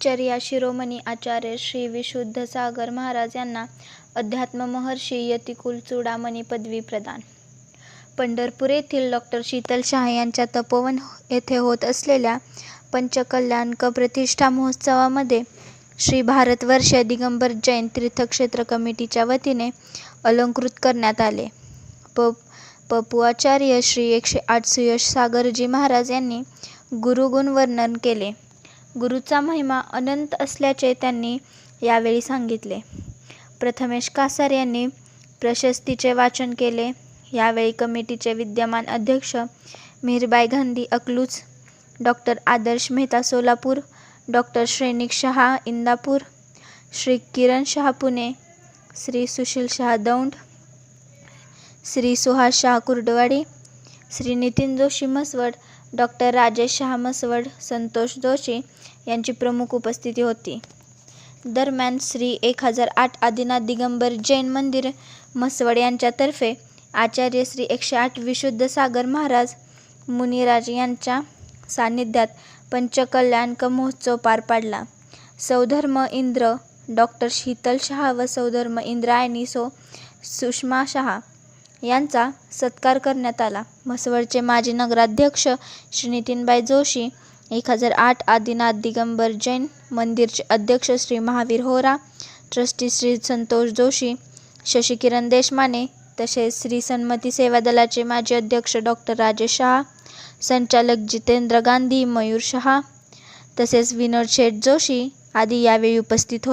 चर्या शिरोमणी आचार्य श्री विशुद्ध सागर महाराज यांना अध्यात्म महर्षी यतिकुल चूडामणी पदवी प्रदान. पंढरपूर येथील डॉक्टर शीतल शहा यांच्या तपोवन येथे होत असलेल्या पंचकल्याणक प्रतिष्ठा महोत्सवामध्ये श्री भारतवर्ष दिगंबर जैन तीर्थक्षेत्र कमिटीच्या वतीने अलंकृत करण्यात आले. प पपुआचार्य श्री एकशे आठ सुयश सागरजी महाराज यांनी गुरुगुण वर्णन केले. गुरुचा महिमा अनंत असल्याचे त्यांनी यावेळी सांगितले. प्रथमेश कासार यांनी प्रशस्तीचे वाचन केले. यावेळी कमिटीचे विद्यमान अध्यक्ष Mihirbai Gandhi Akluj doctor Adarsh Mehta Solapur doctor Shrenik Shah Indapur Shri Kiran Shah Pune Shri Sushil Shah Daund Shri Suhas Shah Kurduwadi Shri Nitin Joshi Mhaswad doctor Rajesh Shah Mhaswad Santosh Joshi यांची प्रमुख उपस्थिती होती. दरम्यान श्री एक हजार आठ आदिनाथ दिगंबर जैन मंदिर म्हसवड यांच्यातर्फे आचार्य श्री एकशे आठ विशुद्ध सागर महाराज मुनिराज यांच्या सान्निध्यात पंचकल्याणक महोत्सव पार पाडला. सौधर्म इंद्र डॉक्टर शीतल शहा व सौधर्म इंद्रायणी सो सुषमा शहा यांचा सत्कार करण्यात आला. म्हसवडचे माजी नगराध्यक्ष श्री नितीनबाई जोशी एक हजार आठ आदिनाथ दिगंबर जैन मंदिरचे अध्यक्ष श्री महावीर होरा ट्रस्टी श्री संतोष जोशी शशिकिरण देशमाने तसेच श्री सन्मती सेवा दलाचे माजी अध्यक्ष डॉक्टर राजेश शहा संचालक जितेंद्र गांधी मयूर शहा तसेच विनोद शेठ जोशी आदी यावेळी उपस्थित होते.